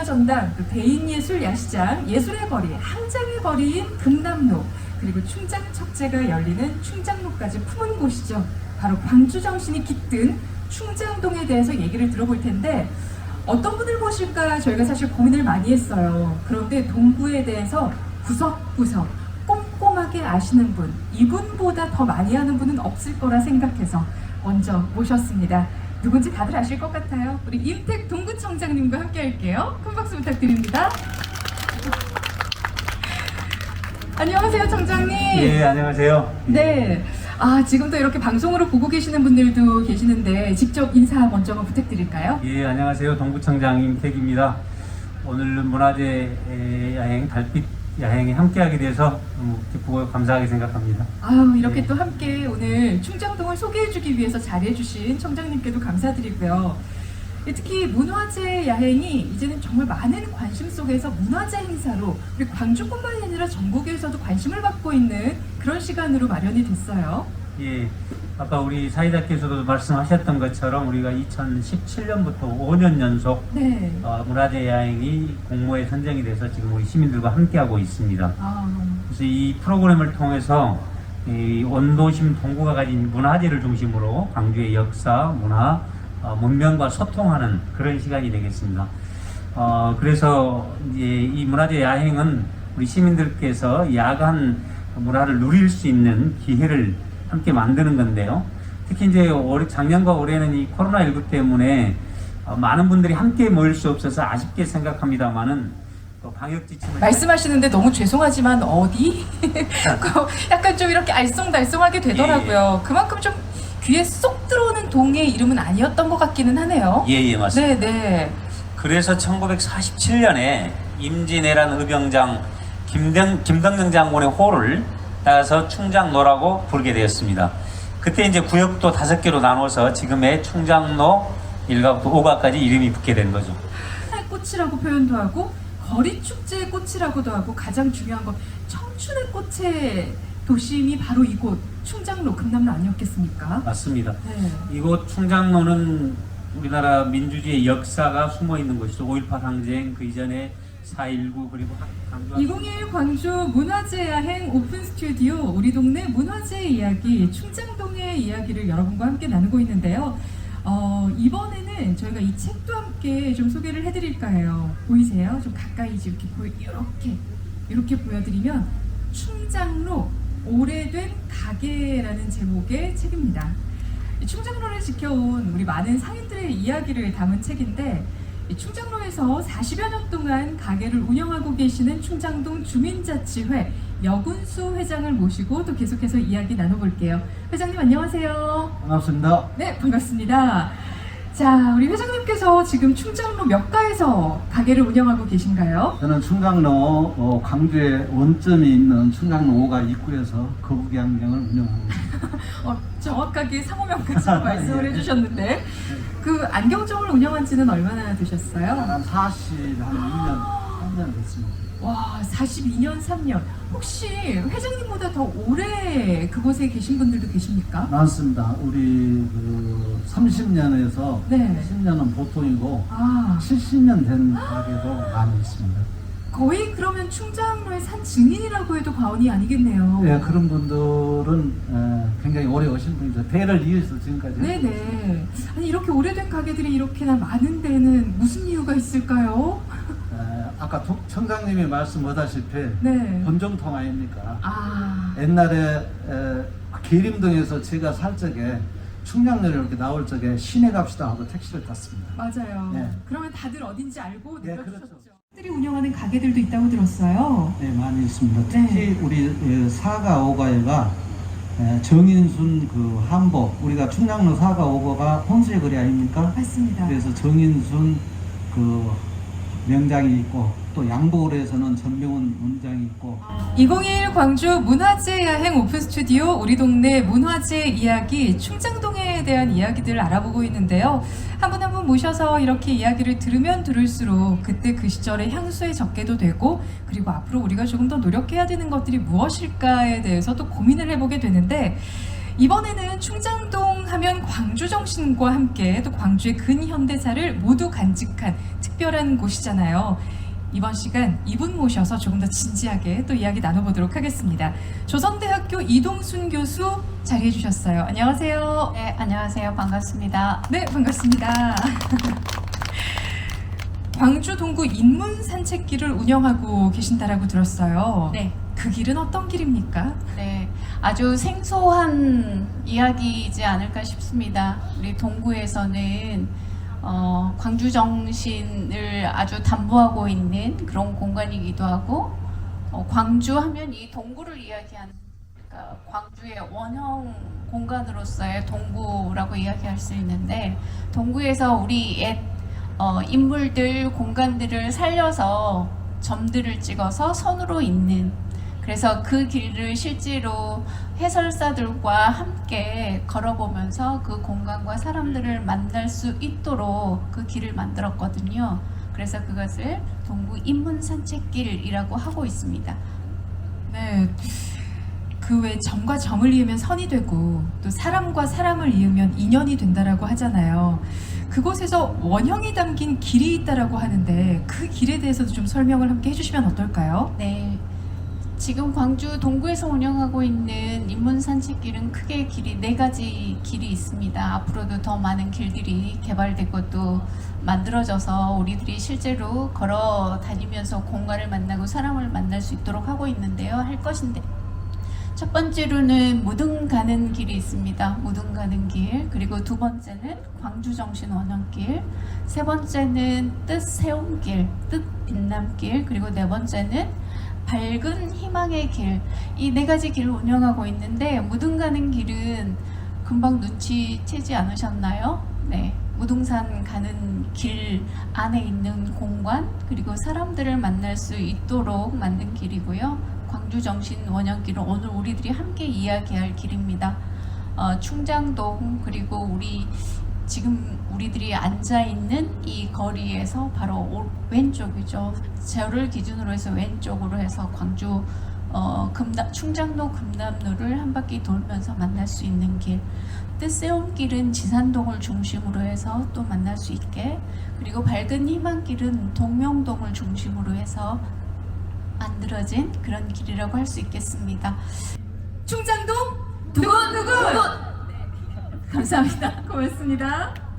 문화전당 그 대인예술 야시장 예술의 거리 항장의 거리인 금남로 그리고 충장 척제가 열리는 충장로까지 품은 곳이죠. 바로 광주 정신이 깃든 충장동에 대해서 얘기를 들어볼 텐데 어떤 분을 모실까 저희가 사실 고민을 많이 했어요. 그런데 동구에 대해서 구석구석 꼼꼼하게 아시는 분, 이분보다 더 많이 아는 분은 없을 거라 생각해서 먼저 모셨습니다. 누군지 다들 아실 것 같아요. 우리 임택 동구청장님과 함께 할게요. 큰 박수 부탁드립니다. 안녕하세요, 청장님. 예, 안녕하세요. 네. 아, 지금도 이렇게 방송으로 보고 계시는 분들도 계시는데 직접 인사 먼저 한번 부탁드릴까요? 예, 안녕하세요. 동구청장 임택입니다. 오늘 문화재 에, 야행, 달빛 야행에 함께하게 돼서 너무 기쁘고 감사하게 생각합니다. 아유, 이렇게 네. 또 함께 오늘 충장동을 소개해주기 위해서 자리해주신 청장님께도 감사드리고요. 특히 문화재 야행이 이제는 정말 많은 관심 속에서 문화재 행사로 그리고 광주뿐만이 아니라 전국에서도 관심을 받고 있는 그런 시간으로 마련이 됐어요. 예, 아까 우리 사회자께서도 말씀하셨던 것처럼 우리가 2017년부터 5년 연속 네. 어, 문화재 야행이 공모에 선정이 돼서 지금 우리 시민들과 함께하고 있습니다. 아, 그래서 이 프로그램을 통해서 이 원도심 동구가 가진 문화재를 중심으로 광주의 역사, 문화, 어, 문명과 소통하는 그런 시간이 되겠습니다. 어, 그래서 이제 이 문화재 야행은 우리 시민들께서 야간 문화를 누릴 수 있는 기회를 함께 만드는 건데요. 특히 이제 올해, 작년과 올해는 이 코로나19 때문에 어, 많은 분들이 함께 모일 수 없어서 아쉽게 생각합니다만은 또 방역 지침을 말씀하시는데 너무 죄송하지만 어디? 그 약간 좀 이렇게 알쏭달쏭하게 되더라고요. 그만큼 좀 귀에 쏙 들어오는 동의 이름은 아니었던 것 같기는 하네요. 예, 예, 맞습니다. 네, 네. 그래서 1947년에 임진왜란 의병장 김등, 김덕령 장군의 호를 따라서 충장로라고 부르게 되었습니다. 그때 이제 구역도 다섯 개로 나눠서 지금의 충장로 1가부터 5가까지 이름이 붙게 된 거죠. 하나의 꽃이라고 표현도 하고 거리 축제의 꽃이라고도 하고 가장 중요한 건 청춘의 꽃의 도심이 바로 이곳 충장로 금남로 아니었겠습니까? 맞습니다. 네. 이곳 충장로는 우리나라 민주주의의 역사가 숨어 있는 곳이죠. 5.18 항쟁, 그 이전에 4.19 그리고 강조 2021 광주 문화재 야행 오픈 스튜디오 우리 동네 문화재 이야기 충장동의 이야기를 여러분과 함께 나누고 있는데요. 어, 이번에는 저희가 이 책도 함께 좀 소개를 해드릴까 해요. 보이세요? 좀 가까이 이렇게 보이 이렇게 이렇게 보여드리면 충장로 오래된 가게라는 제목의 책입니다. 이 충장로를 지켜온 우리 많은 상인들의 이야기를 담은 책인데 이 충장로에서 40여 년 동안 가게를 운영하고 계시는 충장동 주민자치회 여군수 회장을 모시고 또 계속해서 이야기 나눠볼게요. 회장님 안녕하세요. 반갑습니다. 네 반갑습니다. 자 우리 회장님께서 지금 충장로 몇 가에서 가게를 운영하고 계신가요? 저는 충장로 어, 광주에 원점이 있는 충장로 5가 입구에서 거북이 안경을 운영하고 있습니다. 어, 정확하게 상호명까지 말씀을 예. 해주셨는데 그 안경점을 운영한 지는 얼마나 되셨어요? 한 40, 한 2년, 3년 됐습니다. 와, 42년, 3년. 혹시 회장님보다 더 오래 그곳에 계신 분들도 계십니까? 많습니다. 우리 그 30년에서 네. 10년은 보통이고 아, 70년 된 가게도 많이 있습니다. 거의 그러면 충장로의 산 증인이라고 해도 과언이 아니겠네요. 예, 그런 분들은 에, 굉장히 오래 오신 분이죠. 대를 이어서 지금까지. 네네. 아니, 이렇게 오래된 가게들이 이렇게나 많은 데는 무슨 이유가 있을까요? 에, 아까 도- 청장님이 말씀하다시피 네. 본정통 아닙니까? 아, 옛날에 에, 계림동에서 제가 살 적에 충량로에 이렇게 나올 적에 시내 갑시다 하고 택시를 탔습니다. 맞아요. 네. 그러면 다들 어딘지 알고 네, 느껴주셨죠? 그렇죠. 들이 운영하는 가게들도 있다고 들었어요. 네, 많이 있습니다. 네. 특히 우리 에, 사가 오가에가 에, 정인순 그 한복 우리가 충량로 사가 오가가 혼수의 거리 아닙니까? 맞습니다. 그래서 정인순 그 명장이 있고 또 양보을에서는 전병훈 원장이 있고 2021 광주 문화재 야행 오픈 스튜디오 우리 동네 문화재 이야기 충장동에 충장동에 대한 이야기들을 알아보고 있는데요. 한분 한 분 모셔서 이렇게 이야기를 들으면 들을수록 그때 그 시절의 향수에 적게도 되고 그리고 앞으로 우리가 조금 더 노력해야 되는 것들이 무엇일까에 대해서 또 고민을 해보게 되는데 이번에는 충장동 하면 광주 정신과 함께 또 광주의 근현대사를 모두 간직한 특별한 곳이잖아요. 이번 시간 이분 모셔서 조금 더 진지하게 또 이야기 나눠보도록 하겠습니다. 조선대학교 이동순 교수 자리해 주셨어요. 안녕하세요. 네, 안녕하세요. 반갑습니다. 네, 반갑습니다. 광주 동구 인문 산책길을 운영하고 계신다라고 들었어요. 네, 그 길은 어떤 길입니까? 네. 아주 생소한 이야기이지 않을까 싶습니다. 우리 동구에서는 어, 광주 정신을 아주 담보하고 있는 그런 공간이기도 하고 어, 광주 하면 이 동구를 이야기하는 그러니까 광주의 원형 공간으로서의 동구라고 이야기할 수 있는데 동구에서 우리 옛 어, 인물들 공간들을 살려서 점들을 찍어서 선으로 잇는 그래서 그 길을 실제로 해설사들과 함께 걸어보면서 그 공간과 사람들을 만날 수 있도록 그 길을 만들었거든요. 그래서 그것을 동구 인문 산책길이라고 하고 있습니다. 네. 그 외 점과 점을 이으면 선이 되고 또 사람과 사람을 이으면 인연이 된다라고 하잖아요. 그곳에서 원형이 담긴 길이 있다라고 하는데 그 길에 대해서도 좀 설명을 함께 해주시면 어떨까요? 네. 지금 광주 동구에서 운영하고 있는 인문 산책길은 크게 길이 네 가지 길이 있습니다. 앞으로도 더 많은 길들이 개발되고 또 만들어져서 우리들이 실제로 걸어 다니면서 공간을 만나고 사람을 만날 수 있도록 하고 있는데요. 할 것인데 첫 번째로는 무등 가는 길이 있습니다. 무등 가는 길. 그리고 두 번째는 광주 정신 원형길. 세 번째는 뜻 세움길, 뜻 빛남길. 그리고 네 번째는 밝은 희망의 길. 이 네 가지 길을 운영하고 있는데 무등 가는 길은 금방 눈치채지 않으셨나요? 네. 무등산 가는 길 안에 있는 공간 그리고 사람들을 만날 수 있도록 만든 길이고요. 광주 정신 원형길은 오늘 우리들이 함께 이야기할 길입니다. 어, 충장동 그리고 우리 지금 우리들이 앉아 있는 이 거리에서 바로 오- 왼쪽이죠. 저를 기준으로 해서 왼쪽으로 해서 광주 어, 금남, 충장로 금남로를 한 바퀴 돌면서 만날 수 있는 길. 뜻세움길은 지산동을 중심으로 해서 또 만날 수 있게 그리고 밝은 희망길은 동명동을 중심으로 해서 만들어진 그런 길이라고 할 수 있겠습니다. 충장동 두근두근 감사합니다. 고맙습니다.